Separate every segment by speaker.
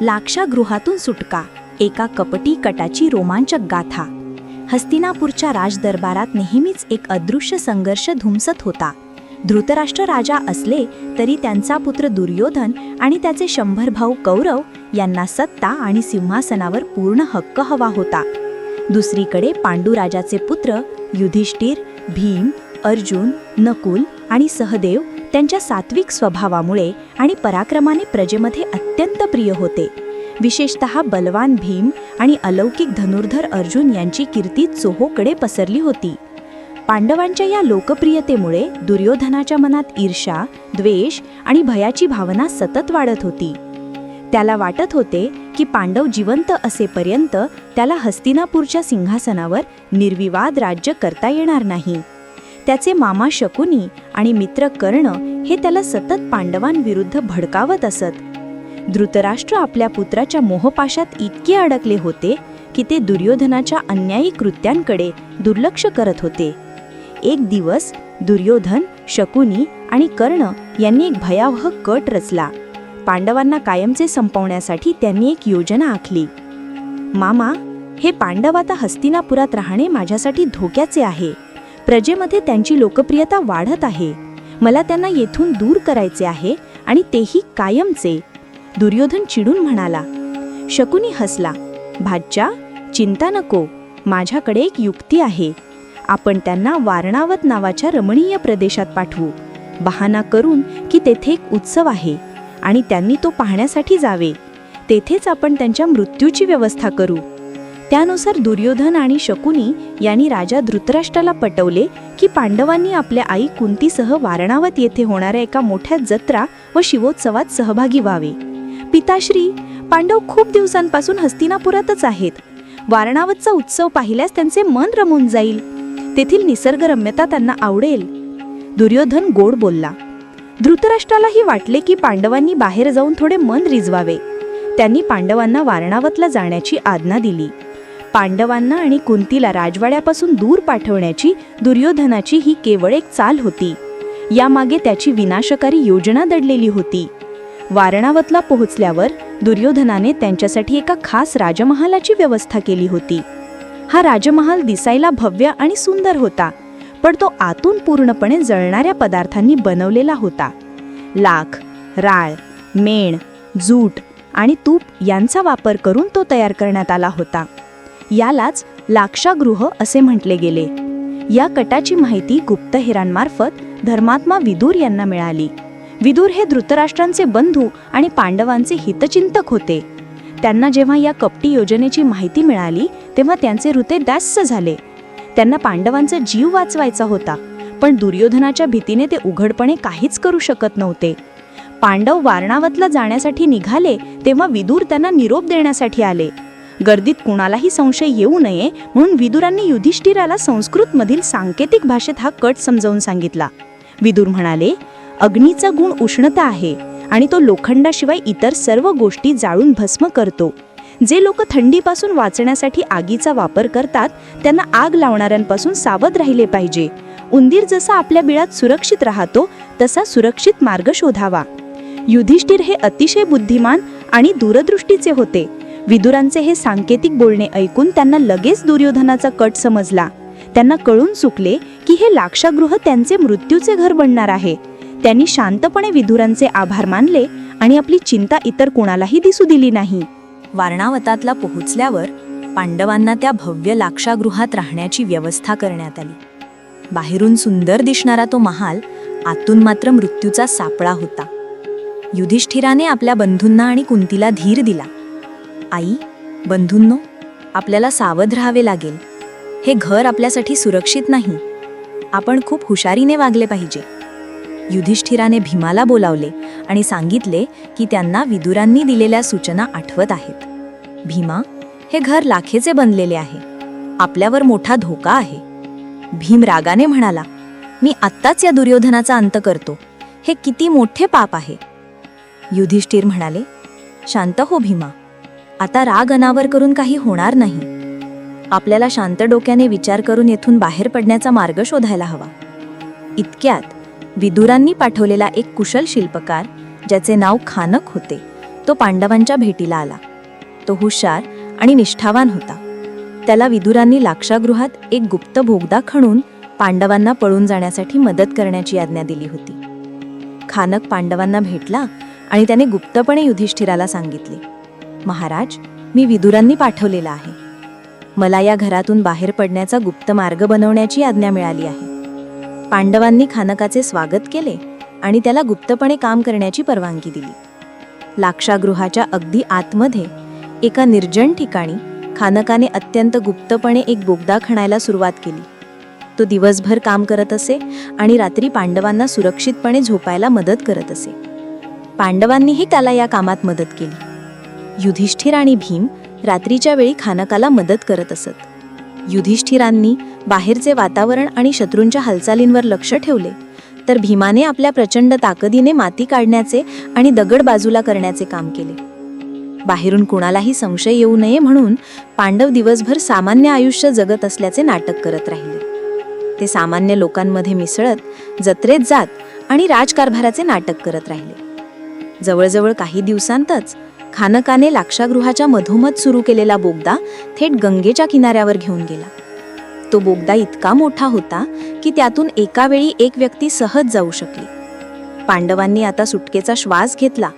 Speaker 1: लाक्षागृहातून सुटका. एका कपटी कटाची रोमांचक गाथा. हस्तिनापूरच्या राजदरबारात नेहमीच एक अदृश्य संघर्ष धुमसत होता. धृतराष्ट्र राजा असले तरी त्यांचा पुत्र दुर्योधन आणि त्याचे शंभर भाऊ कौरव यांना सत्ता आणि सिंहासनावर पूर्ण हक्क हवा होता. दुसरीकडे पांडुराजाचे पुत्र युधिष्ठिर भीम अर्जुन नकुल आणि सहदेव त्यांच्या सात्विक स्वभावामुळे आणि पराक्रमाने प्रजेमध्ये अत्यंत प्रिय होते. विशेषतः बलवान भीम आणि अलौकिक धनुर्धर अर्जुन यांची कीर्ती चोहोकडे पसरली होती. पांडवांच्या या लोकप्रियतेमुळे दुर्योधनाच्या मनात ईर्षा द्वेष आणि भयाची भावना सतत वाढत होती. त्याला वाटत होते की पांडव जिवंत असेपर्यंत त्याला हस्तिनापूरच्या सिंहासनावर निर्विवाद राज्य करता येणार नाही. त्याचे मामा शकुनी आणि मित्र कर्ण हे त्याला सतत पांडवांविरुद्ध भडकावत असत. धृतराष्ट्र आपल्या पुत्राच्या मोहपाशात इतके अडकले होते की ते दुर्योधनाच्या अन्यायी कृत्यांकडे दुर्लक्ष करत होते. एक दिवस दुर्योधन शकुनी आणि कर्ण यांनी एक भयावह कट रचला. पांडवांना कायमचे संपवण्यासाठी त्यांनी एक योजना आखली. मामा हे पांडव आता हस्तिनापुरात राहणे माझ्यासाठी धोक्याचे आहे. प्रजेमध्ये त्यांची लोकप्रियता वाढत आहे. मला त्यांना येथून दूर करायचे आहे आणि तेही कायमचे. दुर्योधन चिडून म्हणाला शकुनी हसला. भाज्या चिंता नको. माझ्याकडे एक युक्ती आहे. आपण त्यांना वारणावत नावाच्या रमणीय प्रदेशात पाठवू. बहाना करून की तेथे एक उत्सव आहे आणि त्यांनी तो पाहण्यासाठी जावे. तेथेच आपण त्यांच्या मृत्यूची व्यवस्था करू. त्यानुसार दुर्योधन आणि शकुनी यांनी राजा धृतराष्ट्राला पटवले की पांडवांनी आपल्या आई कुंतीसह वारणावत येथे होणाऱ्या एका मोठ्या जत्रा व शिवोत्सवात सहभागी व्हावे. पिताश्री पांडव खूप दिवसांपासून हस्तिनापुरातच आहेत. वारणावतचा उत्सव पाहिल्यास त्यांचे मन रमून जाईल. तेथील निसर्गरम्यता त्यांना आवडेल. दुर्योधन गोड बोलला धृतराष्ट्रालाही वाटले की पांडवांनी बाहेर जाऊन थोडे मन रिजवावे. त्यांनी पांडवांना वारणावतला जाण्याची आज्ञा दिली. पांडवांना आणि कुंतीला राजवाड्यापासून दूर पाठवण्याची दुर्योधनाची ही केवळ एक चाल होती. यामागे त्याची विनाशकारी योजना दडलेली होती. वारणावतला पोहोचल्यावर दुर्योधनाने त्यांच्यासाठी एका खास राजमहालाची व्यवस्था केली होती. हा राजमहाल दिसायला भव्य आणि सुंदर होता पण तो आतून पूर्णपणे जळणाऱ्या पदार्थांनी बनवलेला होता. लाख राळ मेण जूट आणि तूप यांचा वापर करून तो तयार करण्यात आला होता. यालाच लाक्षागृह असे म्हटले गेले. या कटाची माहिती गुप्तहेरांमार्फत धर्मात्मा विदूर यांना मिळाली. विदूर हे धृतराष्ट्रांचे बंधू आणि पांडवांचे हितचिंतक होते. त्यांना जेव्हा या कपटी योजनेची माहिती मिळाली तेव्हा त्यांचे हृदय दास्य झाले. त्यांना पांडवांचा जीव वाचवायचा होता पण दुर्योधनाच्या भीतीने ते उघडपणे काहीच करू शकत नव्हते. पांडव वारणावतला जाण्यासाठी निघाले तेव्हा विदूर त्यांना निरोप देण्यासाठी आले. गर्दीत कुणालाही संशय येऊ नये म्हणून विदुरांनी युधिष्ठिराला संस्कृतमधील सांकेतिक भाषेत हा कट समजावून सांगितला. विदुर म्हणाले अग्नीचा गुण उष्णता आहे आणि तो लोखंडाशिवाय इतर सर्व गोष्टी जाळून भस्म करतो. जे लोक थंडीपासून वाचण्यासाठी आगीचा वापर करतात त्यांना आग लावणाऱ्यांपासून सावध राहिले पाहिजे. उंदीर जसा आपल्या बिळात सुरक्षित राहतो तसा सुरक्षित मार्ग शोधावा. युधिष्ठिर हे अतिशय बुद्धिमान आणि दूरदृष्टीचे होते. विदुरांचे हे सांकेतिक बोलणे ऐकून त्यांना लगेच दुर्योधनाचा कट समजला. त्यांना कळून चुकले की हे लाक्षागृह त्यांचे मृत्यूचे घर बनणार आहे. त्यांनी शांतपणे विधुरांचे आभार मानले आणि आपली चिंता इतर कोणालाही दिसू दिली नाही. वारणावतातला पोहोचल्यावर पांडवांना त्या भव्य लाक्षागृहात राहण्याची व्यवस्था करण्यात आली. बाहेरून सुंदर दिसणारा तो महाल आतून मात्र मृत्यूचा सापळा होता. युधिष्ठिराने आपल्या बंधूंना आणि कुंतीला धीर दिला. आई बंधूंनो आपल्याला सावध राहावे लागेल. हे घर आपल्यासाठी सुरक्षित नाही. आपण खूप हुशारीने वागले पाहिजे. युधिष्ठिराने भीमाला बोलावले आणि सांगितले की त्यांना विदुरांनी दिलेल्या सूचना आठवत आहेत. भीमा हे घर लाखेचे बनलेले आहे. आपल्यावर मोठा धोका आहे. भीम रागाने म्हणाला मी आत्ताच या दुर्योधनाचा अंत करतो. हे किती मोठे पाप आहे. युधिष्ठिर म्हणाले शांत हो भीमा. आता राग अनावर करून काही होणार नाही. आपल्याला शांत डोक्याने विचार करून येथून बाहेर पडण्याचा मार्ग शोधायला हवा. इतक्यात विदुरांनी पाठवलेला एक कुशल शिल्पकार ज्याचे नाव खानक होते तो पांडवांच्या भेटीला आला. तो हुशार आणि निष्ठावान होता. त्याला विदुरांनी लाक्षागृहात एक गुप्त भोगदा खणून पांडवांना पळून जाण्यासाठी मदत करण्याची आज्ञा दिली होती. खानक पांडवांना भेटला आणि त्याने गुप्तपणे युधिष्ठिराला सांगितले महाराज मी विदुरांनी पाठवलेला आहे. मला या घरातून बाहेर पडण्याचा गुप्त मार्ग बनवण्याची आज्ञा मिळाली आहे. पांडवांनी खानकाचे स्वागत केले आणि त्याला गुप्तपणे काम करण्याची परवानगी दिली. लाक्षागृहाच्या अगदी आतमध्ये एका निर्जन ठिकाणी खानकाने अत्यंत गुप्तपणे एक बोगदा खणायला सुरुवात केली. तो दिवसभर काम करत असे आणि रात्री पांडवांना सुरक्षितपणे झोपायला मदत करत असे. पांडवांनीही त्याला या कामात मदत केली. युधिष्ठिर आणि भीम रात्रीच्या वेळी खानकाला मदत करत असत. युधिष्ठिरांनी बाहेरचे वातावरण आणि शत्रूंच्या हालचालींवर लक्ष ठेवले तर भीमाने आपल्या प्रचंड ताकदीने माती काढण्याचे आणि दगड बाजूला करण्याचे काम केले. बाहेरून कुणालाही संशय येऊ नये म्हणून पांडव दिवसभर सामान्य आयुष्य जगत असल्याचे नाटक करत राहिले. ते सामान्य लोकांमध्ये मिसळत जत्रेत जात आणि राजकारभाराचे नाटक करत राहिले. जवळजवळ काही दिवसांतच खानकाने लाक्षागृहाच्या मधोमध सुरू केलेला बोगदा थेट गंगेच्या किनाऱ्यावर घेऊन गेला. तो बोगदा इतका मोठा होता की त्यातून एका वेळी एक व्यक्ती सहज जाऊ शकली. पांडवांनी आता सुटकेचा श्वास घेतला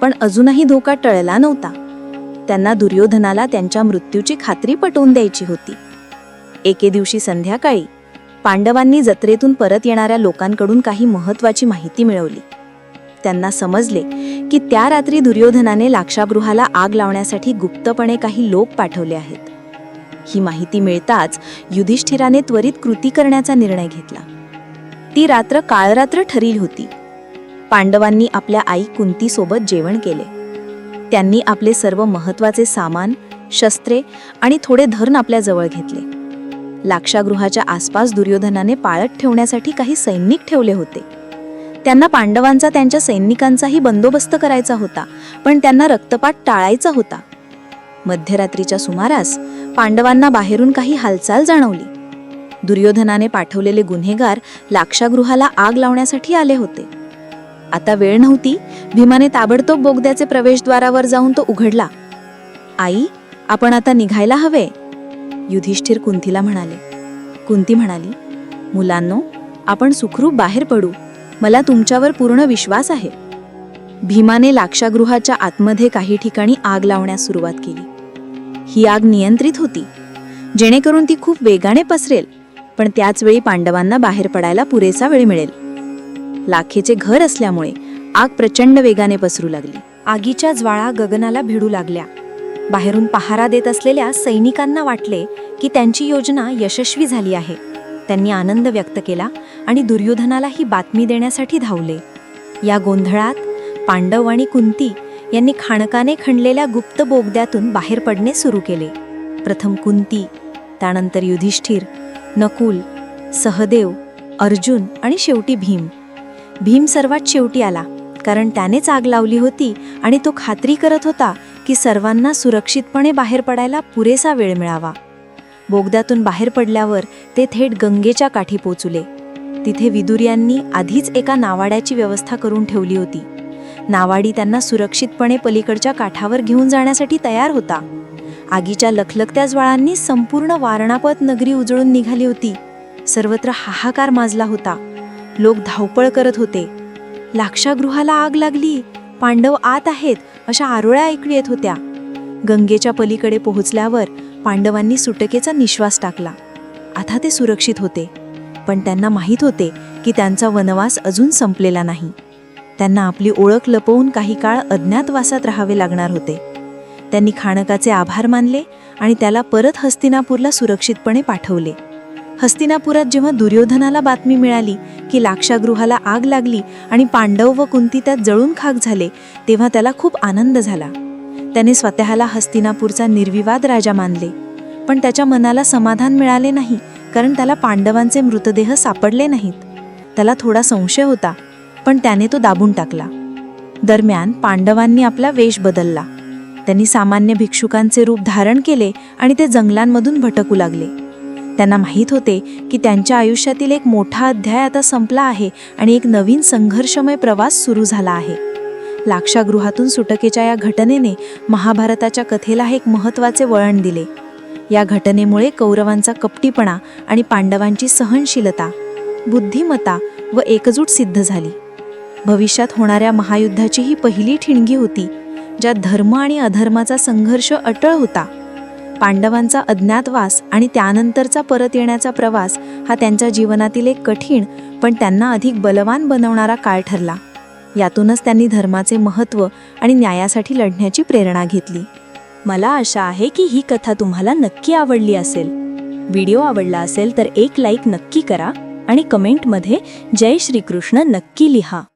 Speaker 1: पण अजूनही धोका टळला नव्हता. त्यांना दुर्योधनाला त्यांच्या मृत्यूची खात्री पटवून द्यायची होती. एके दिवशी संध्याकाळी पांडवांनी जत्रेतून परत येणाऱ्या लोकांकडून काही महत्वाची माहिती मिळवली. त्यांना समजले की त्या रात्री दुर्योधनाने लाक्षागृहाला आग लावण्यासाठी गुप्तपणे काही लोक पाठवले आहेत. ही माहिती मिळताच युधिष्ठिराने त्वरित कृती करण्याचा निर्णय घेतला. ती रात्र काळरात्र ठरील होती. पांडवांनी आपल्या आई कुंतीसोबत जेवण केले. त्यांनी आपले सर्व महत्त्वाचे सामान शस्त्रे आणि थोडे धरण आपल्या जवळ घेतले. लाक्षागृहाच्या आसपास दुर्योधनाने पाळत ठेवण्यासाठी काही सैनिक ठेवले होते. त्यांना पांडवांचा त्यांच्या सैनिकांचाही बंदोबस्त करायचा होता पण त्यांना रक्तपात टाळायचा होता. मध्यरात्रीच्या सुमारास पांडवांना बाहेरून काही हालचाल जाणवली. दुर्योधनाने पाठवलेले गुन्हेगार लाक्षागृहाला आग लावण्यासाठी आले होते. आता वेळ नव्हती भीमाने ताबडतोब बोगद्याचे प्रवेशद्वारावर जाऊन तो उघडला. आई आपण आता निघायला हवे? युधिष्ठिर कुंतीला म्हणाले. कुंती म्हणाली मुलांनो आपण सुखरूप बाहेर पडू. मला तुमच्यावर पूर्ण विश्वास आहे. भीमाने लाक्षागृहाच्या आतमध्ये काही ठिकाणी आग लावण्यास सुरुवात केली. ही आग नियंत्रित होती जेणेकरून ती खूप वेगाने पसरेल पण त्याचवेळी पांडवांना बाहेर पडायला पुरेसा वेळ मिळेल. लाखेचे घर असल्यामुळे आग प्रचंड वेगाने पसरू लागली. आगीच्या ज्वाळा गगनाला भिडू लागल्या. बाहेरून पहारा देत असलेल्या सैनिकांना वाटले की त्यांची योजना यशस्वी झाली आहे. त्यांनी आनंद व्यक्त केला आणि दुर्योधनाला ही बातमी देण्यासाठी धावले. या गोंधळात पांडव आणि कुंती यांनी खाणकाने खणलेल्या गुप्त बोगद्यातून बाहेर पडणे सुरू केले. प्रथम कुंती त्यानंतर युधिष्ठिर नकुल सहदेव अर्जुन आणि शेवटी भीम. भीम सर्वात शेवटी आला कारण त्यानेच आग लावली होती आणि तो खात्री करत होता की सर्वांना सुरक्षितपणे बाहेर पडायला पुरेसा वेळ मिळावा. बोगद्यातून बाहेर पडल्यावर ते थेट गंगेच्या काठी पोचले. तिथे विदुर यांनी आधीच एका नावाड्याची व्यवस्था करून ठेवली होती. नावाडी त्यांना सुरक्षितपणे पलीकडच्या काठावर घेऊन जाण्यासाठी तयार होता. आगीच्या लखलखत्या ज्वाळांनी संपूर्ण वारणापत नगरी उजळून निघाली होती. सर्वत्र हाहाकार माजला होता. लोक धावपळ करत होते. लाक्षागृहाला आग लागली. पांडव आत आहेत अशा आरोळ्या ऐकू येत होत्या. गंगेच्या पलीकडे पोहोचल्यावर पांडवांनी सुटकेचा निश्वास टाकला. आता ते सुरक्षित होते. पण त्यांना माहीत होते की त्यांचा वनवास अजून संपलेला नाही. त्यांना आपली ओळख लपवून काही काळ अज्ञातवासात राहावे लागणार होते. त्यांनी खाणकाचे आभार मानले आणि त्याला परत हस्तिनापूरला सुरक्षितपणे पाठवले. हस्तिनापुरात जेव्हा दुर्योधनाला बातमी मिळाली की लाक्षागृहाला आग लागली आणि पांडव व कुंती त्यात जळून खाक झाले तेव्हा त्याला खूप आनंद झाला. त्याने स्वतःला हस्तिनापूरचा निर्विवाद राजा मानले. पण त्याच्या मनाला समाधान मिळाले नाही कारण त्याला पांडवांचे मृतदेह सापडले नाहीत. त्याला थोडा संशय होता पण त्याने तो दाबून टाकला. दरम्यान पांडवांनी आपला वेश बदलला. त्यांनी सामान्य भिक्षुकांचे रूप धारण केले आणि ते जंगलांमधून भटकू लागले. त्यांना माहीत होते की त्यांच्या आयुष्यातील एक मोठा अध्याय आता संपला आहे आणि एक नवीन संघर्षमय प्रवास सुरू झाला आहे. लाक्षागृहातून सुटकेच्या या घटनेने महाभारताच्या कथेला एक महत्त्वाचे वळण दिले. या घटनेमुळे कौरवांचा कपटीपणा आणि पांडवांची सहनशीलता बुद्धिमत्ता व एकजूट सिद्ध झाली. भविष्यात होणाऱ्या महायुद्धाची ही पहिली ठिणगी होती ज्यात धर्म आणि अधर्माचा संघर्ष अटळ होता. पांडवांचा अज्ञातवास आणि त्यानंतरचा परत येण्याचा प्रवास हा त्यांच्या जीवनातील एक कठीण पण त्यांना अधिक बलवान बनवणारा काळ ठरला. यातूनच त्यांनी धर्माचे महत्त्व आणि न्यायासाठी लढण्याची प्रेरणा घेतली. मला आशा आहे की ही कथा तुम्हाला नक्की आवडली असेल. व्हिडिओ आवडला असेल तर एक लाईक नक्की करा आणि कमेंटमध्ये जय श्रीकृष्ण नक्की लिहा.